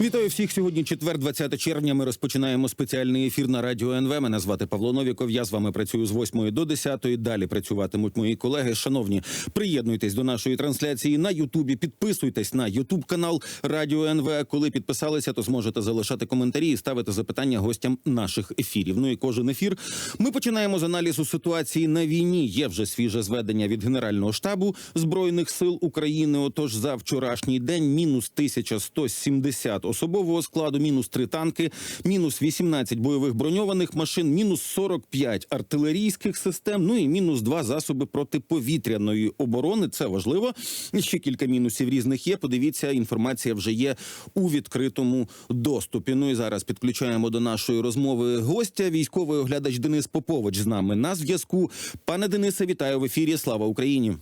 Вітаю всіх. Сьогодні четвер, 20 червня. Ми розпочинаємо спеціальний ефір на радіо НВ. Мене звати Павло Новіков. Я з вами працюю з 8 до 10. Далі працюватимуть мої колеги. Шановні, приєднуйтесь до нашої трансляції на Ютубі. Підписуйтесь на Ютуб канал Радіо НВ. Коли підписалися, то зможете залишати коментарі і ставити запитання гостям наших ефірів. Ну і кожен ефір ми починаємо з аналізу ситуації на війні. Є вже свіже зведення від Генерального штабу збройних сил України. Отож, за вчорашній день мінус 1170 особового складу, мінус 3 танки, мінус 18 бойових броньованих машин, мінус 45 артилерійських систем. Ну і мінус 2 засоби протиповітряної оборони. Це важливо. Ще кілька мінусів різних є. Подивіться, інформація вже є у відкритому доступі. Ну і зараз підключаємо до нашої розмови гостя. Військовий оглядач Денис Попович з нами на зв'язку. Пане Денисе, вітаю в ефірі. Слава Україні.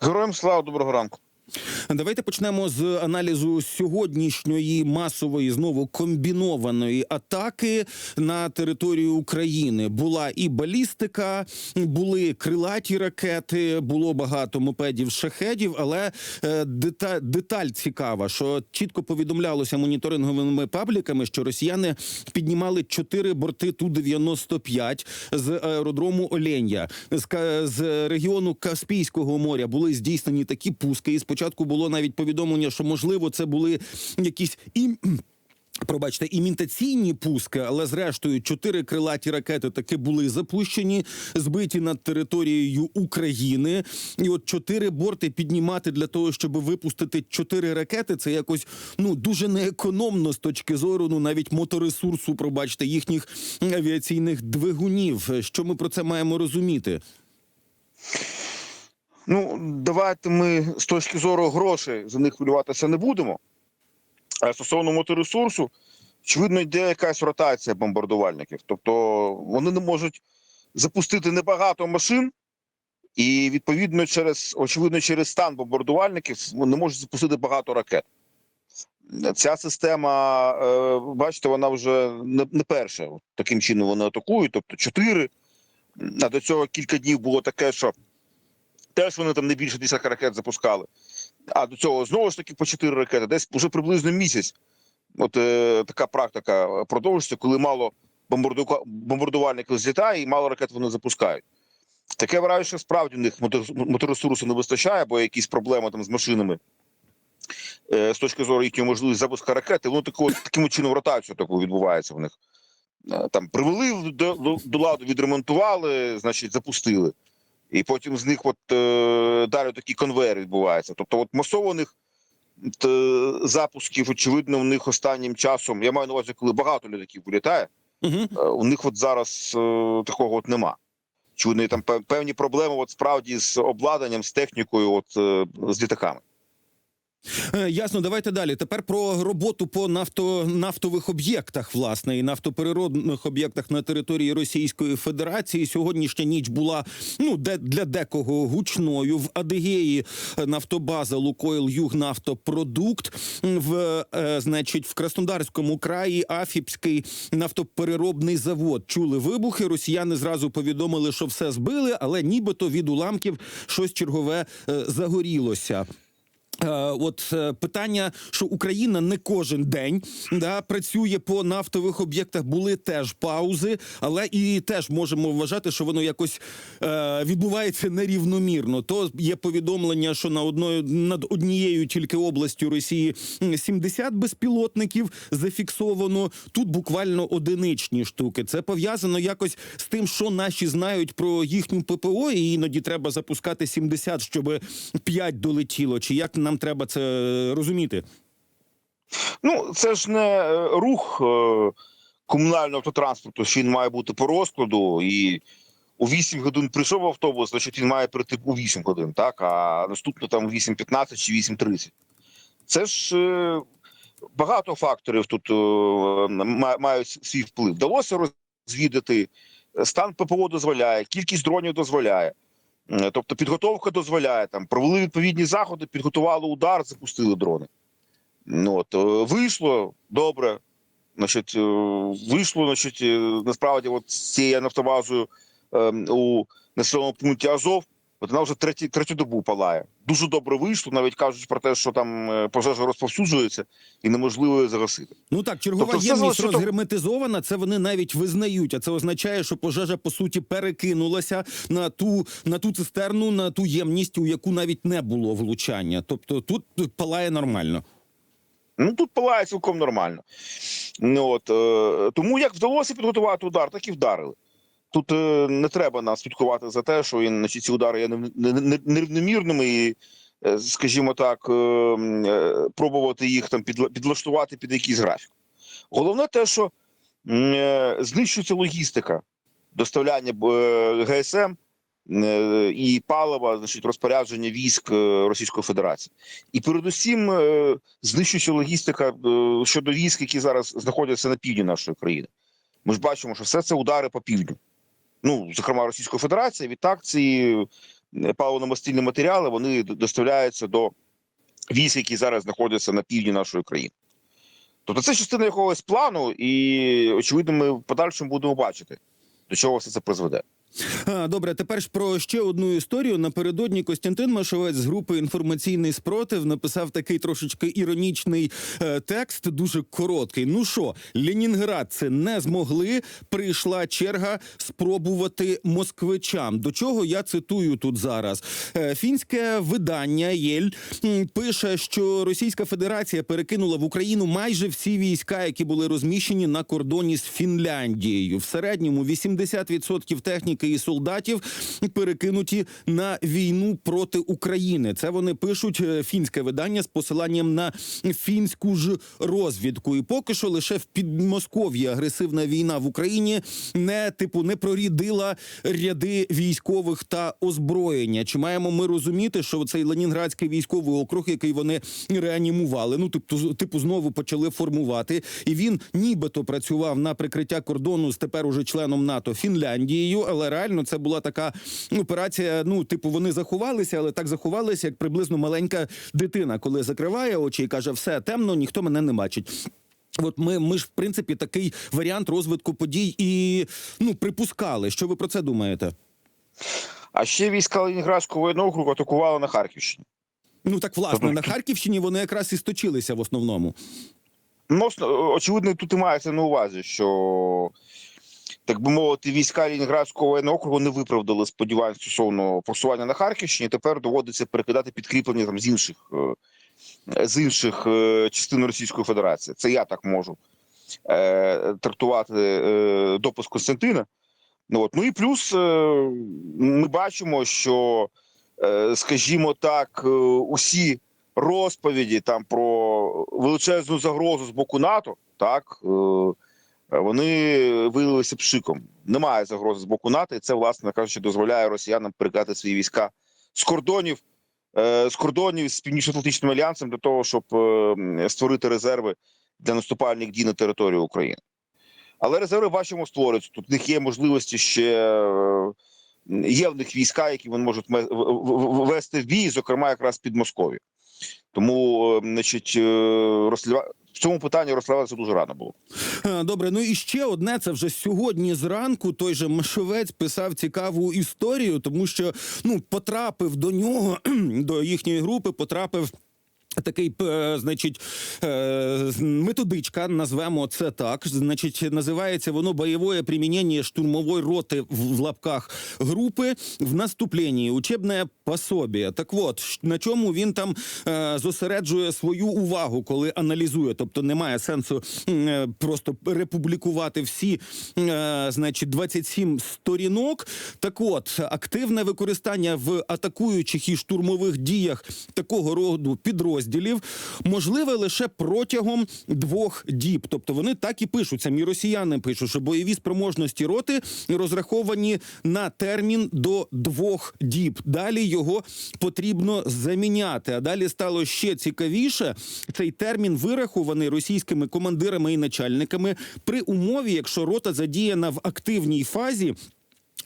Героям слава доброго ранку. Давайте почнемо з аналізу сьогоднішньої масової знову комбінованої атаки на територію України. Була і балістика, були крилаті ракети, було багато мопедів шахедів. Але е, деталь, деталь цікава, що чітко повідомлялося моніторинговими пабліками, що росіяни піднімали чотири борти ту 95 з аеродрому Оленя з, з регіону Каспійського моря були здійснені такі пуски. І спочатку було навіть повідомлення, що можливо це були якісь і. Пробачте, імітаційні пуски, але зрештою чотири крилаті ракети таки були запущені, збиті над територією України. І от чотири борти піднімати для того, щоб випустити чотири ракети, це якось ну дуже неекономно з точки зору ну навіть моторесурсу, пробачте, їхніх авіаційних двигунів. Що ми про це маємо розуміти? Ну давайте ми з точки зору грошей за них хвилюватися не будемо. А стосовно моторесурсу, очевидно, йде якась ротація бомбардувальників. Тобто вони не можуть запустити небагато машин, і відповідно через очевидно через стан бомбардувальників не можуть запустити багато ракет. Ця система, е, бачите, вона вже не, не перша. Таким чином вони атакують, тобто чотири. А до цього кілька днів було таке, що теж вони там не більше 10 ракет запускали. А до цього знову ж таки по 4 ракети, десь вже приблизно місяць. От е, така практика продовжується, коли мало бомбарду... бомбардувальників злітає і мало ракет вони запускають. Таке враження, що справді у них мотор- моторесурсу не вистачає, бо якісь проблеми там з машинами е, з точки зору їхньої можливості запуску ракети, воно такого, таким чином ротацію таку відбувається в них. Е, Там привели до, до, до ладу, відремонтували, значить, запустили. І потім з них от е, далі такі конвейер відбувається. Тобто, от масованих е, запусків, очевидно, в них останнім часом. Я маю на увазі, коли багато літаків вилітає, Угу. е, у них от зараз е, такого от нема. Чи вони там певні проблеми, от справді з обладнанням, з технікою, от е, з літаками. Е, Ясно, давайте далі. Тепер про роботу по нафто, нафтових об'єктах, власне, і нафтопереробних об'єктах на території Російської Федерації. Сьогоднішня ніч була ну де для декого гучною в Адигеї. е, Нафтобаза Лукойл Югнафтопродукт в е, значить в Краснодарському краї Афіпський нафтопереробний завод. Чули вибухи. Росіяни зразу повідомили, що все збили, але нібито від уламків щось чергове е, загорілося. Е, От е, питання, що Україна не кожен день да, працює по нафтових об'єктах, були теж паузи, але і теж можемо вважати, що воно якось е, відбувається нерівномірно. То є повідомлення, що на одною над однією тільки областю Росії м, 70 безпілотників зафіксовано. Тут буквально одиничні штуки. Це пов'язано якось з тим, що наші знають про їхню ППО, і іноді треба запускати 70, щоб 5 долетіло. Чи як нам треба це розуміти? Ну, це ж не е, рух е, комунального автотранспорту, що він має бути по розкладу, і у 8 годин прийшов автобус, значить він має прийти у 8 годин, так? А наступно там 8.15 чи 8.30. Це ж е, багато факторів тут е, мають свій вплив. Вдалося розвідати, стан ППО дозволяє, кількість дронів дозволяє. Е, Тобто підготовка дозволяє там, провели відповідні заходи, підготували удар, запустили дрони. Ну, от, е, вийшло добре. Значить, е, вийшло, значить, насправді, от з цією нафтобазою е, у населеному пункті Азов От вона вже третій, третю добу палає. Дуже добре вийшло. Навіть кажуть про те, що там е, пожежа розповсюджується і неможливо її загасити. Ну так, чергова Тобто ємність залежить розгерметизована. Це вони навіть визнають. А це означає, що пожежа по суті перекинулася на ту на ту цистерну, на ту ємність, у яку навіть не було влучання. Тобто тут палає нормально. Ну тут палає цілком нормально. Ну, от, е, тому як вдалося підготувати удар, так і вдарили. Тут е, не треба нас слідкувати за те, що він, значить, ці удари є не- не- не- нерівномірними і, е, скажімо так, е, пробувати їх там підла- підлаштувати під якийсь графік. Головне те, що знищується логістика доставляння ГСМ і палива, значить, розпорядження військ Російської Федерації. І передусім знищується логістика щодо військ, які зараз знаходяться на півдні нашої країни. Ми ж бачимо, що все це удари по півдню. Ну, зокрема, Російської Федерації. Відтак ці е, паливно-мастильні матеріали вони доставляються до військ, які зараз знаходяться на півдні нашої країни. Тобто це частина якогось плану, і очевидно, ми в подальшому будемо бачити, до чого все це призведе. Добре, тепер ж про ще одну історію. Напередодні Костянтин Машовець з групи інформаційний спротив написав такий трошечки іронічний е, текст, дуже короткий. Ну що, Ленінград це не змогли. Прийшла черга спробувати москвичам. До чого я цитую тут зараз? Е, фінське видання Єль пише, що Російська Федерація перекинула в Україну майже всі війська, які були розміщені на кордоні з Фінляндією. В середньому 80% техніки і солдатів перекинуті на війну проти України. Це вони пишуть е, фінське видання з посиланням на фінську ж розвідку. І поки що лише в Підмосков'ї агресивна війна в Україні не типу не прорідила ряди військових та озброєння. Чи маємо ми розуміти, що цей Ленінградський військовий округ, який вони реанімували, ну тобто типу знову почали формувати, і він нібито працював на прикриття кордону з тепер уже членом НАТО Фінляндією, але реально це була така операція. Ну, типу, вони заховалися, але так заховалися, як приблизно маленька дитина, коли закриває очі і каже: все темно, ніхто мене не бачить. От ми, ми ж в принципі такий варіант розвитку подій і ну припускали. Що ви про це думаєте? А ще війська Ленінградського воєнного округу атакували на Харківщині. Ну так власне на Харківщині вони якраз і сточилися в основному. Ну, очевидно, тут і мається на увазі, що, так би мовити, війська Ленінградського воєнного округу не виправдали сподівань стосовно просування на Харківщині. Тепер доводиться перекидати підкріплення там з інших е, з інших е, частин Російської Федерації. Це я так можу е, трактувати допис Костянтина. Ну, от. ну і плюс ми бачимо, що, скажімо так, усі розповіді там про величезну загрозу з боку НАТО, так вони виявилися пшиком. Немає загрози з боку НАТО, і це, власне кажучи, дозволяє росіянам перекати свої війська з кордонів, е, з кордонів з північно-атлантичним альянсом для того, щоб е, створити резерви для наступальних дій на територію України. Але резерви бачимо створюються. Тут в них є можливості ще. е, Є в них війська, які вони можуть вести в бій, зокрема якраз під Москов'ю. Тому, е, значить, е, розслідува... в цьому питанні розслідуватися дуже рано було. Е, Добре, ну і ще одне. Це вже сьогодні зранку. Той же Машовець писав цікаву історію, тому що ну потрапив до нього до їхньої групи, потрапив. Такий, е, значить, е, методичка, назвемо це так. Значить, називається воно бойове примінення штурмової роти в, лапках групи в наступленні. Учебне пособіє. Так от на чому він там е, зосереджує свою увагу, коли аналізує. Тобто немає сенсу просто републікувати всі, значить, 27 сторінок. Так от, активне використання в атакуючих і штурмових діях такого роду підрозділів можливе лише протягом двох діб. Тобто вони так і пишуть. Самі росіяни пишуть, що бойові спроможності роти розраховані на термін до двох діб. Далі його потрібно заміняти. А далі стало ще цікавіше. Цей термін вирахований російськими командирами і начальниками при умові, якщо рота задіяна в активній фазі.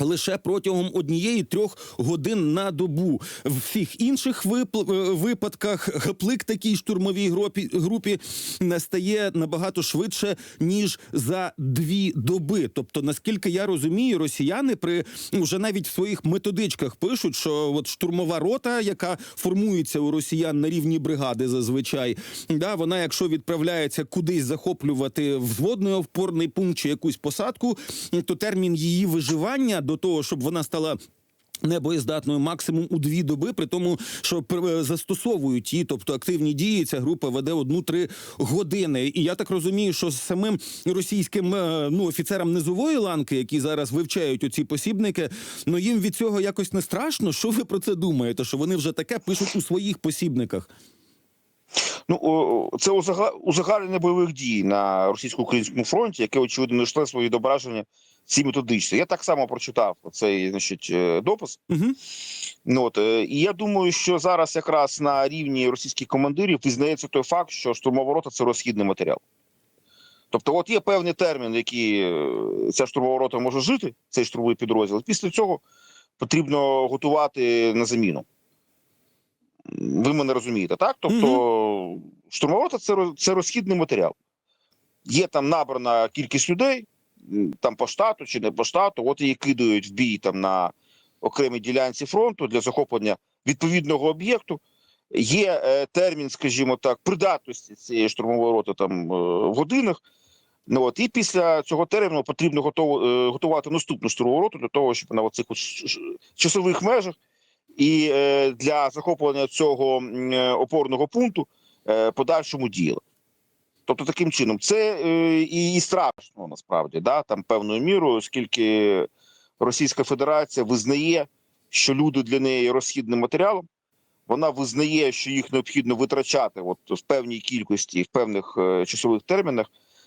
Лише протягом однієї трьох годин на добу. В всіх інших е, випадках гаплик такій штурмовій групі, групі настає набагато швидше ніж за дві доби. Тобто, наскільки я розумію, росіяни при вже навіть в своїх методичках пишуть, що от штурмова рота, яка формується у росіян на рівні бригади, зазвичай, да, вона, якщо відправляється кудись захоплювати взводний опорний пункт чи якусь посадку, то термін її виживання до того, щоб вона стала. Небоєздатною максимум у дві доби, при тому, що застосовують її, тобто активні дії. Ця група веде одну-три години. І я так розумію, що самим російським е, ну офіцерам низової ланки, які зараз вивчають оці посібники, ну їм від цього якось не страшно. Що ви про це думаєте? Що вони вже таке пишуть у своїх посібниках? Ну це узага- узагальнення бойових дій на російсько-українському фронті, яке очевидно знайшло свої відображення в цій методичці. Я так само прочитав цей значить е, допис. Угу. Ну от е, і я думаю, що зараз якраз на рівні російських командирів визнається той факт, що штурмова рота це розхідний матеріал. Тобто, от є певний термін, який е, ця штурмова рота може жити, цей штурмовий підрозділ. Після цього потрібно готувати на заміну. Ви мене розумієте, так? Тобто, штурмова рота це, це розхідний матеріал. Є там набрана кількість людей, там по штату чи не по штату, от її кидають в бій там на окремій ділянці фронту для захоплення відповідного об'єкту. Є е, термін, скажімо так, придатності цієї штурмової роти там е, в годинах. Ну от і після цього терміну потрібно готово, е, готувати наступну штурмову роту для того, щоб на цих часових межах і е, для захоплення цього е, опорного пункту е, подальшому діяли. Тобто таким чином, це е, і, страшно насправді, да, там певною мірою, оскільки Російська Федерація визнає, що люди для неї розхідним матеріалом. Вона визнає, що їх необхідно витрачати от в певній кількості в певних е, часових термінах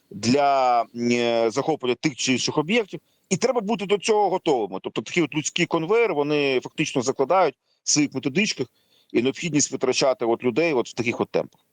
для е, захоплення тих чи інших об'єктів, і треба бути до цього готовими. Тобто, такі от людські конвейери вони фактично закладають в своїх методичках і необхідність витрачати от людей от в таких от темпах.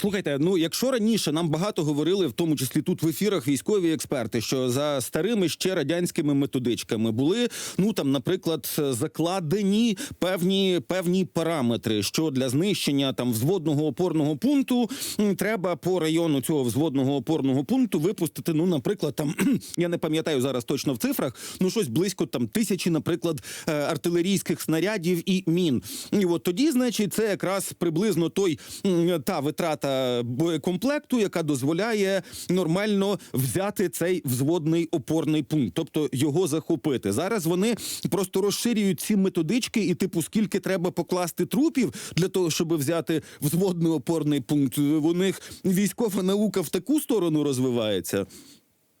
Слухайте, ну якщо раніше нам багато говорили, в тому числі тут в ефірах військові експерти, що за старими ще радянськими методичками були, ну там, наприклад, закладені певні певні параметри, що для знищення там взводного опорного пункту треба по району цього взводного опорного пункту випустити. Ну, наприклад, там я не пам'ятаю зараз точно в цифрах, ну щось близько там тисячі, наприклад, е, артилерійських снарядів і мін. І от тоді, значить, це якраз приблизно той та витрата боєкомплекту, яка дозволяє нормально взяти цей взводний опорний пункт, тобто його захопити. Зараз вони просто розширюють ці методички, і типу, скільки треба покласти трупів для того, щоб взяти взводний опорний пункт. У них військова наука в таку сторону розвивається.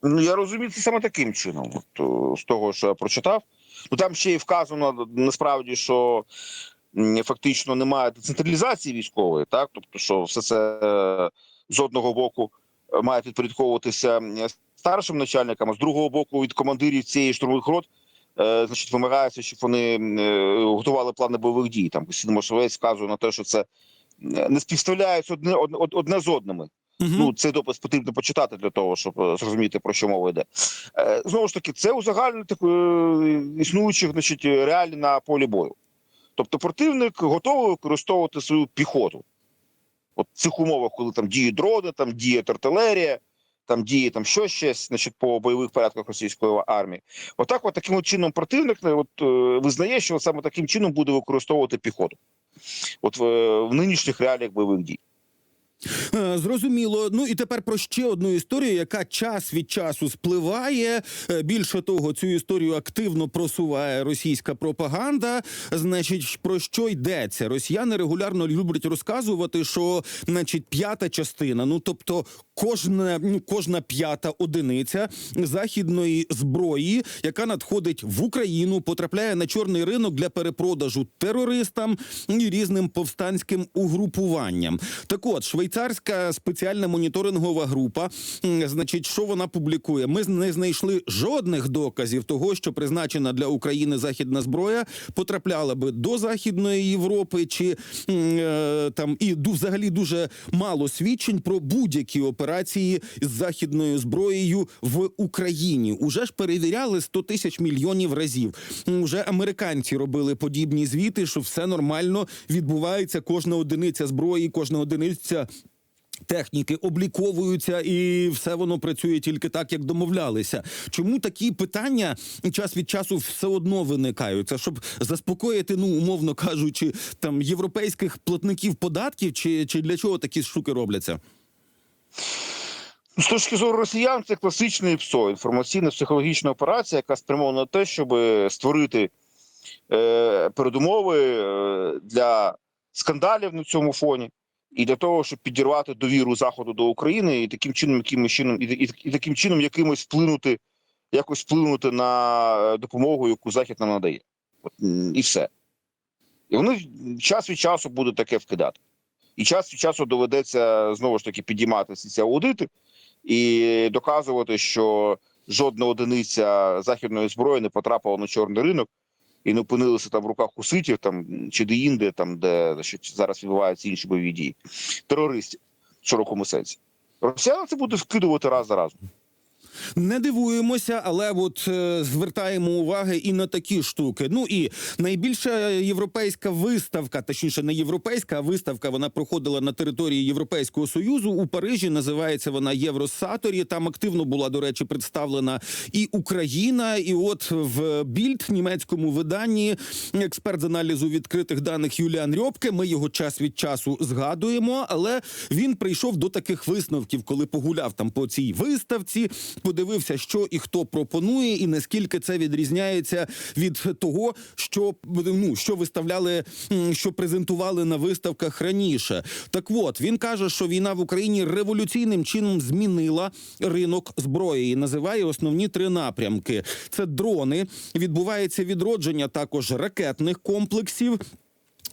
Ну я розумію це саме таким чином. От, з того, що я прочитав. Ну там ще й вказано насправді, що фактично немає децентралізації військової, так тобто, що все це е, з одного боку е, має підпорядковуватися старшим начальникам, а з другого боку від командирів цієї штурмових рот. е, Значить, вимагається, щоб вони готували плани бойових дій. Там Мошовець вказує на те, що це не співставляється одне, одне, одне з одними. Ну, цей допис потрібно почитати для того, щоб зрозуміти про що мова йде. Знову ж таки, це узагальнення е, існуючих значить, реалій на полі бою. Тобто противник готовий використовувати свою піхоту. От в цих умовах, коли там діє дрони, там діє артилерія, там діє там що ще значить, по бойових порядках російської армії. Отак, от таким от чином противник е, от, е, визнає, що саме таким чином буде використовувати піхоту. От в, в нинішніх реаліях бойових дій. Е, Зрозуміло. Ну і тепер про ще одну історію, яка час від часу спливає. Е, Більше того, цю історію активно просуває російська пропаганда. Значить, про що йдеться? Росіяни регулярно люблять розказувати, що, значить, п'ята частина, ну тобто кожна, ну, кожна п'ята одиниця західної зброї, яка надходить в Україну, потрапляє на чорний ринок для перепродажу терористам і різним повстанським угрупуванням. Так от, швейцарський Американська спеціальна моніторингова група, значить, що вона публікує? Ми не знайшли жодних доказів того, що призначена для України західна зброя потрапляла би до Західної Європи, чи е, там і взагалі дуже мало свідчень про будь-які операції з західною зброєю в Україні. Уже ж перевіряли 100 тисяч мільйонів разів. Уже американці робили подібні звіти, що все нормально відбувається. Кожна одиниця зброї, кожна одиниця. Техніки обліковуються, і все воно працює тільки так, як домовлялися. Чому такі питання час від часу все одно виникають? Це щоб заспокоїти, ну умовно кажучи, там європейських платників податків, чи, чи для чого такі штуки робляться? З точки зору росіян, це класичний ПСО, інформаційно-психологічна операція, яка спрямована на те, щоб створити е, передумови е, для скандалів на цьому фоні, і для того, щоб підірвати довіру Заходу до України, і таким чином, якимось чином, і, і, і таким чином якимось вплинути, якось вплинути на е, допомогу, яку Захід нам надає. От, і все. І вони час від часу будуть таке вкидати. І час від часу доведеться знову ж таки підіймати всі ці аудити і доказувати, що жодна одиниця західної зброї не потрапила на чорний ринок і не опинилися там в руках хуситів там чи де-інде, там де значить, зараз відбуваються інші бойові дії терористів в широкому сенсі. Росіяни це будуть вкидувати раз за разом. Не дивуємося, але от е, звертаємо уваги і на такі штуки. Ну і найбільша європейська виставка, точніше, не європейська, а виставка вона проходила на території Європейського союзу у Парижі. Називається вона Євросаторі. Там активно була до речі представлена і Україна. І от в більд німецькому виданні експерт з аналізу відкритих даних Юліан Рьопке. Ми його час від часу згадуємо, але він прийшов до таких висновків, коли погуляв там по цій виставці подивився, що і хто пропонує, і наскільки це відрізняється від того, що ну що виставляли, що презентували на виставках раніше. Так от він каже, що війна в Україні революційним чином змінила ринок зброї і називає основні три напрямки: це дрони, відбувається відродження також ракетних комплексів.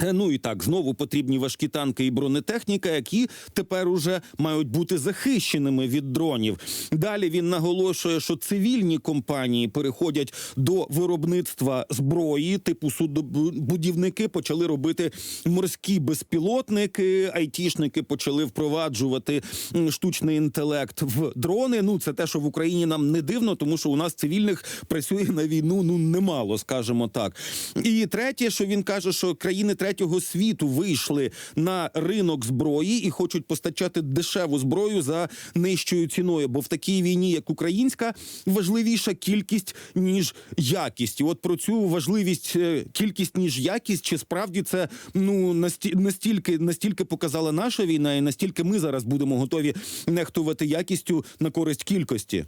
Е, Ну і так, знову потрібні важкі танки і бронетехніка, які тепер уже мають бути захищеними від дронів. Далі він наголошує, що цивільні компанії переходять до виробництва зброї, типу судобудівники почали робити морські безпілотники, айтішники почали впроваджувати штучний інтелект в дрони. Ну це те, що в Україні нам не дивно, тому що у нас цивільних працює на війну ну немало, скажімо так. І третє, що він каже, що країни третього світу вийшли на ринок зброї і хочуть постачати дешеву зброю за нижчою ціною. Бо в такій війні, як українська, важливіша кількість ніж якість. І от про цю важливість е, кількість ніж якість, чи справді це ну насті- настільки настільки показала наша війна, і настільки ми зараз будемо готові нехтувати якістю на користь кількості.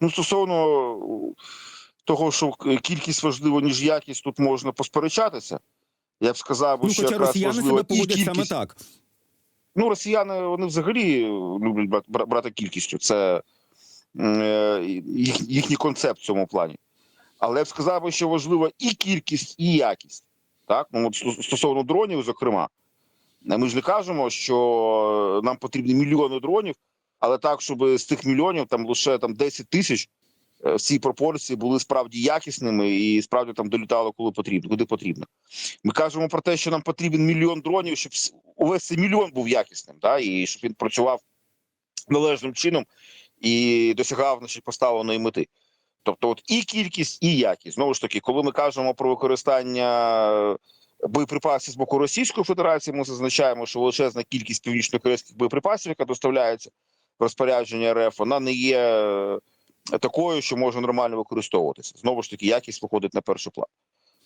Ну, стосовно того, що кількість важлива, ніж якість, тут можна посперечатися. Я б сказав, Ну, що хоча якраз росіяни себе поводять саме так. Ну, росіяни вони взагалі люблять брати, бра- кількістю. Це е, їх, їхній концепт в цьому плані. Але я б сказав, що важлива і кількість, і якість. Так? Ну, от стосовно дронів, зокрема, Е, ми ж не кажемо, що нам потрібні мільйони дронів, але так, щоб з тих мільйонів там лише там 10 тисяч е, в цій пропорції були справді якісними і справді там долітали, коли потрібно, куди потрібно. Ми кажемо про те, що нам потрібен мільйон дронів, щоб увесь цей мільйон був якісним, да, і щоб він працював належним чином і досягав значить, поставленої мети. Тобто, от і кількість, і якість. Знову ж таки, коли ми кажемо про використання боєприпасів з боку Російської Федерації, ми зазначаємо, що величезна кількість північно-корейських боєприпасів, яка доставляється в розпорядження РФ, вона не є такою, що може нормально використовуватися. Знову ж таки, якість виходить на перший план.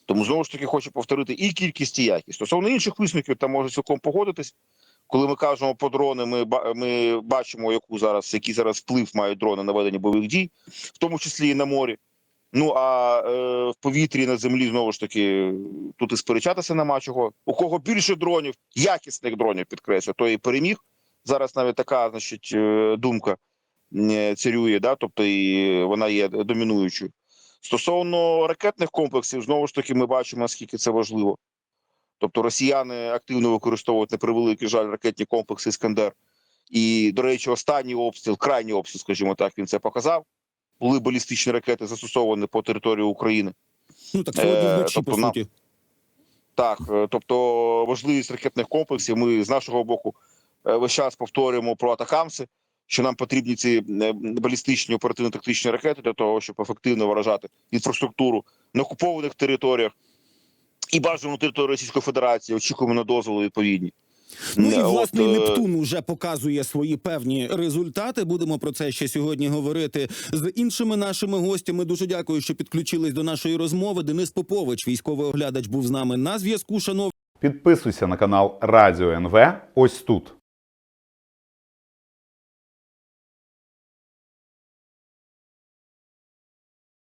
Тому знову ж таки хочу повторити і кількість, і якість. Стосовно інших висновків, там може цілком погодитись. Коли ми кажемо про дрони, ми ми бачимо, яку зараз який зараз вплив мають дрони на ведення бойових дій, в тому числі і на морі. Ну а е, в повітрі на землі знову ж таки тут і сперечатися нема чого. У кого більше дронів, якісних дронів підкреслю, то і переміг. Зараз навіть така, значить, е, думка царює, да, тобто і вона є домінуючою. Стосовно ракетних комплексів, знову ж таки, ми бачимо, наскільки це важливо. Тобто росіяни активно використовують на превеликий жаль ракетні комплекси Іскандер. І, до речі, останній обстріл, крайній обстріл, скажімо так, він це показав. Були балістичні ракети застосовані по території України. Ну так сьогодні Е, вночі, тобто по суті. Так, е, тобто важливість ракетних комплексів. Ми з нашого боку е, весь час повторюємо про атакамси, що нам потрібні ці е, балістичні оперативно-тактичні ракети для того, щоб ефективно виражати інфраструктуру на окупованих територіях і бажану територію Російської Федерації. Очікуємо на дозволи відповідні. Ну і Е, власне от, е, Нептун вже показує свої певні результати. Будемо про це ще сьогодні говорити з іншими нашими гостями. Дуже дякую, що підключились до нашої розмови. Денис Попович, військовий оглядач, був з нами на зв'язку. Шановні. Підписуйся на канал Радіо НВ ось тут.